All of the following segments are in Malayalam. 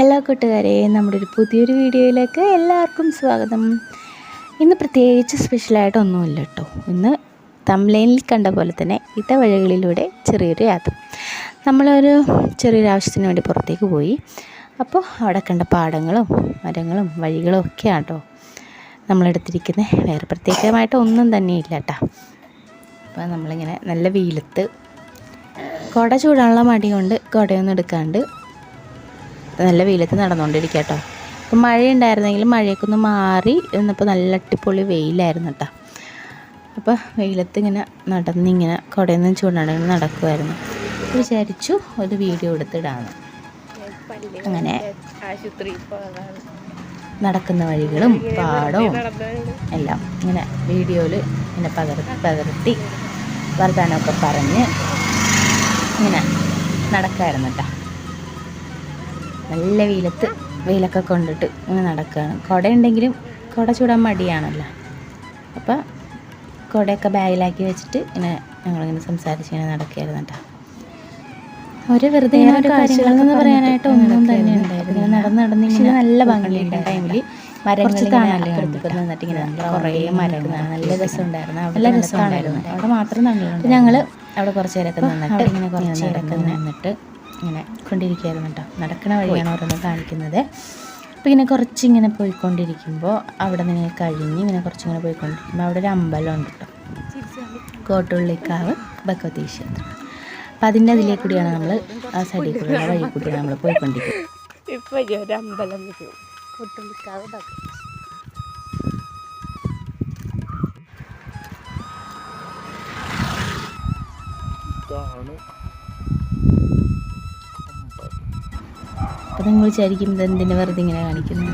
ഹലോ കൂട്ടുകാരെ നമ്മുടെ ഒരു പുതിയൊരു വീഡിയോയിലേക്ക് എല്ലാവർക്കും സ്വാഗതം. ഇന്ന് പ്രത്യേകിച്ച് സ്പെഷ്യലായിട്ടൊന്നുമില്ല കേട്ടോ. ഇന്ന് തംലൈനിൽ കണ്ട പോലെ തന്നെ ഇടവഴികളിലൂടെ ചെറിയൊരു യാത്ര. നമ്മളൊരു ചെറിയൊരു ആവശ്യത്തിന് വേണ്ടി പുറത്തേക്ക് പോയി. അപ്പോൾ അവിടെ കണ്ട പാടങ്ങളും മരങ്ങളും വഴികളും ഒക്കെയാണ് കേട്ടോ നമ്മളെടുത്തിരിക്കുന്നത് വേറെ പ്രത്യേകമായിട്ട് ഒന്നും തന്നെ ഇല്ല കേട്ടോ. അപ്പോൾ നമ്മളിങ്ങനെ നല്ല വെയിലത്ത് കുട ചൂടാനുള്ള മടി കൊണ്ട് കുടയൊന്നും എടുക്കാണ്ട് നല്ല വെയിലത്ത് നടന്നുകൊണ്ടിരിക്കുക കേട്ടോ അപ്പം ഉണ്ടായിരുന്നെങ്കിൽ മഴയൊക്കെ ഒന്ന് മാറി ഇന്നിപ്പോൾ നല്ല അടിപൊളി വെയിലായിരുന്നു കേട്ടോ അപ്പോൾ വെയിലത്ത് ഇങ്ങനെ നടന്നിങ്ങനെ കുടയൊന്നും നിന്ന് ഇങ്ങനെ നടക്കുമായിരുന്നു വിചാരിച്ചു ഒരു വീഡിയോ എടുത്തിടാന്ന്. അങ്ങനെ നടക്കുന്ന വഴികളും പാടവും എല്ലാം ഇങ്ങനെ വീഡിയോയിൽ ഇങ്ങനെ പകർത്തി പകർത്തി വർത്താനമൊക്കെ പറഞ്ഞ് ഇങ്ങനെ നടക്കായിരുന്നു കേട്ടോ നല്ല വെയിലത്ത് വെയിലൊക്കെ കൊണ്ടിട്ട് ഇങ്ങനെ നടക്കുകയാണ് കുട ഉണ്ടെങ്കിലും കുട ചൂടാൻ മടിയാണല്ലോ. അപ്പോൾ കുടയൊക്കെ ബാഗിലാക്കി വെച്ചിട്ട് ഇങ്ങനെ ഞങ്ങളിങ്ങനെ സംസാരിച്ച് ഇങ്ങനെ നടക്കുകയായിരുന്നു കേട്ടോ. ഒരു വെറുതെ ഒരു കാഴ്ചകളെന്ന് പറയാനായിട്ട് ഒന്നും തന്നെ ഉണ്ടായിരുന്നു ഇങ്ങനെ നടന്ന് നടന്ന് ഇങ്ങനെ നല്ല ഭംഗിയുണ്ട് ടൈമിൽ മരങ്ങൾ നിന്നിട്ട് ഇങ്ങനെ കുറേ മരങ്ങൾ നല്ല രസമുണ്ടായിരുന്നു. അവിടെ നല്ല രസമുണ്ടായിരുന്നു. അവിടെ മാത്രം ഞങ്ങൾ അവിടെ കുറച്ച് നേരമൊക്കെ നിന്നിട്ട് ഇങ്ങനെ കുറച്ച് നേരമൊക്കെ നിന്നിട്ട് ഇങ്ങനെ കൊണ്ടിരിക്കുകയായിരുന്നു കേട്ടോ. നടക്കണ വഴിയാണ് ഓരോന്ന് കാണിക്കുന്നത്. അപ്പോൾ ഇങ്ങനെ കുറച്ചിങ്ങനെ പോയിക്കൊണ്ടിരിക്കുമ്പോൾ അവിടെ നിന്ന് ഇങ്ങനെ കഴിഞ്ഞ് ഇങ്ങനെ കുറച്ചിങ്ങനെ പോയിക്കൊണ്ടിരിക്കുമ്പോൾ അവിടെ ഒരു അമ്പലം ഉണ്ട് കേട്ടോ. കോട്ടുള്ളിക്കാവ് ഭഗവതി ക്ഷേത്രം. അപ്പം അതിന്റെ അതിലേ കൂടിയാണ് നമ്മൾ ആ സൈഡിൽ കൂടിയുള്ള വഴി കൂടിയാണ് നമ്മൾ പോയിക്കൊണ്ടിരിക്കുന്നത്. ഇപ്പൊ ഒരു അമ്പലം കൊട്ടുള്ളിക്കാവ് ഭഗവതി ഇതാണ് അപ്പോൾ നിങ്ങൾ വിചാരിക്കും ഇത് എന്തിനു വെറുതെ ഇങ്ങനെ കാണിക്കുന്നു.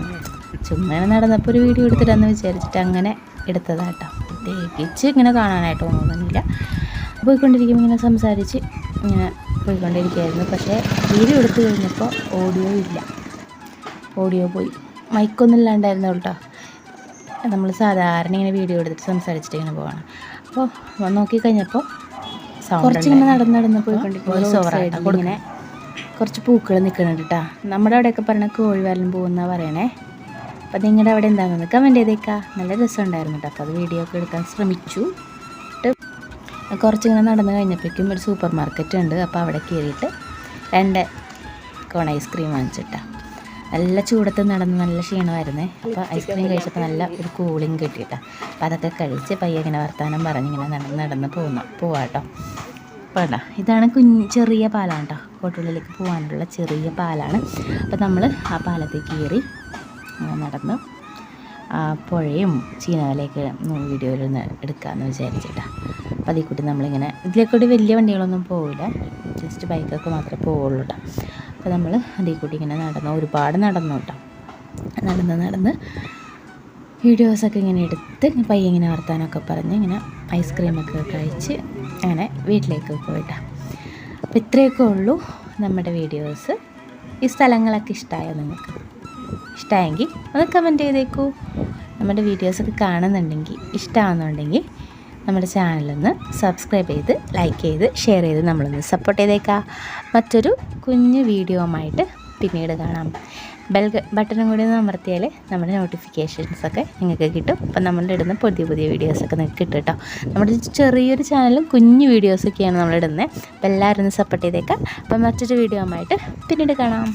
ചുമ്മാ നടന്നപ്പോൾ ഒരു വീഡിയോ എടുത്തിട്ടാന്ന് വിചാരിച്ചിട്ട് അങ്ങനെ എടുത്തതാട്ടോ. പ്രത്യേകിച്ച് ഇങ്ങനെ കാണാനായിട്ട് തോന്നുന്നില്ല. പോയിക്കൊണ്ടിരിക്കുമ്പോൾ ഇങ്ങനെ സംസാരിച്ച് ഇങ്ങനെ പോയിക്കൊണ്ടിരിക്കുകയായിരുന്നു. പക്ഷേ വീഡിയോ എടുത്തു കഴിഞ്ഞപ്പോൾ ഓഡിയോ ഇല്ല. ഓഡിയോ പോയി. മൈക്കൊന്നും ഇല്ലാണ്ടായിരുന്നു കേട്ടോ. നമ്മൾ സാധാരണ ഇങ്ങനെ വീഡിയോ എടുത്തിട്ട് സംസാരിച്ചിട്ട് ഇങ്ങനെ പോവാണ്. അപ്പോൾ നോക്കിക്കഴിഞ്ഞപ്പോൾ കുറച്ചിങ്ങനെ നടന്ന് നടന്ന് പോയിക്കൊണ്ടിരിക്കും ഇങ്ങനെ കുറച്ച് പൂക്കൾ നിൽക്കുന്നുണ്ട് കേട്ടോ നമ്മുടെ അവിടെയൊക്കെ പറഞ്ഞ കോഴിവാലം പോകുന്ന പറയണേ. അപ്പോൾ നിങ്ങളുടെ അവിടെ എന്താണെന്ന് കമന്റ് ചെയ്തേക്കാം. നല്ല രസമുണ്ടായിരുന്നു കേട്ടോ അപ്പോൾ അത് വീഡിയോ ഒക്കെ എടുക്കാൻ ശ്രമിച്ചു. കുറച്ചിങ്ങനെ നടന്നു കഴിഞ്ഞപ്പോഴേക്കും ഒരു സൂപ്പർ മാർക്കറ്റ് ഉണ്ട്. അപ്പോൾ അവിടെ കയറിയിട്ട് രണ്ട് കോൺ ഐസ്ക്രീം വാങ്ങിച്ചിട്ടാ നല്ല ചൂടത്ത് നടന്ന് നല്ല ക്ഷീണമായിരുന്നേ. അപ്പോൾ ഐസ്ക്രീം കഴിച്ചപ്പോൾ നല്ല ഒരു കൂളിങ് കിട്ടിയിട്ടാണ് അപ്പോൾ അതൊക്കെ കഴിച്ച് പയ്യെ ഇങ്ങനെ വർത്താനം പറഞ്ഞിങ്ങനെ നടന്ന് നടന്ന് പോകുന്നു പോവാട്ടോ വേണ്ട ഇതാണ് കുഞ്ഞ് ചെറിയ പാലാണ് കേട്ടോ കോട്ടുള്ളിലേക്ക് പോകാനുള്ള ചെറിയ പാലാണ്. അപ്പോൾ നമ്മൾ ആ പാലത്തിൽ കയറി നടന്ന് പുഴയും ചീനവലയൊക്കെ വീഡിയോയിൽ ഒന്ന് എടുക്കാമെന്ന് വിചാരിച്ചിട്ടാണ് അപ്പോൾ അതിൽ കൂടി നമ്മളിങ്ങനെ ഇതിലേക്കൂടി കൂടി വലിയ വണ്ടികളൊന്നും പോവില്ല. ജസ്റ്റ് ബൈക്കൊക്കെ മാത്രമേ പോവുള്ളൂ കേട്ടോ അപ്പോൾ നമ്മൾ അതിൽ കൂടി ഇങ്ങനെ നടന്നു ഒരുപാട് നടന്നു കേട്ടോ നടന്ന് നടന്ന് വീഡിയോസൊക്കെ ഇങ്ങനെ എടുത്ത് പയ്യെ ഇങ്ങനെ വർത്താനമൊക്കെ പറഞ്ഞ് ഇങ്ങനെ ഐസ്ക്രീമൊക്കെ കഴിച്ച് അങ്ങനെ വീട്ടിലേക്ക് പോയിട്ടാ. അപ്പോൾ ഇത്രയൊക്കെ ഉള്ളൂ നമ്മുടെ വീഡിയോസ്. ഈ സ്ഥലങ്ങളൊക്കെ ഇഷ്ടമായോ നിങ്ങൾക്ക്? ഇഷ്ടമായെങ്കിൽ ഒന്ന് കമന്റ് ചെയ്തേക്കൂ. നമ്മുടെ വീഡിയോസൊക്കെ കാണുന്നുണ്ടെങ്കിൽ ഇഷ്ടമാകുന്നുണ്ടെങ്കിൽ നമ്മുടെ ചാനലൊന്ന് സബ്സ്ക്രൈബ് ചെയ്ത് ലൈക്ക് ചെയ്ത് ഷെയർ ചെയ്ത് നമ്മളൊന്ന് സപ്പോർട്ട് ചെയ്തേക്കാം. മറ്റൊരു കുഞ്ഞ് വീഡിയോ ആയിട്ട് പിന്നീട് കാണാം. ബെൽ ബട്ടണും കൂടി ഒന്ന് അമർത്തിയാൽ നമ്മുടെ നോട്ടിഫിക്കേഷൻസൊക്കെ നിങ്ങൾക്ക് കിട്ടും. അപ്പം നമ്മളുടെ ഇടുന്ന പുതിയ പുതിയ വീഡിയോസൊക്കെ നിങ്ങൾക്ക് കിട്ടും കേട്ടോ. നമ്മുടെ ചെറിയൊരു ചാനലും കുഞ്ഞു വീഡിയോസൊക്കെയാണ് നമ്മളിടുന്നത്. അപ്പോൾ എല്ലാവരും ഒന്ന് സപ്പോർട്ട് ചെയ്തേക്കാം. അപ്പം മറ്റൊരു വീഡിയോ ആയിട്ട് പിന്നീട് കാണാം.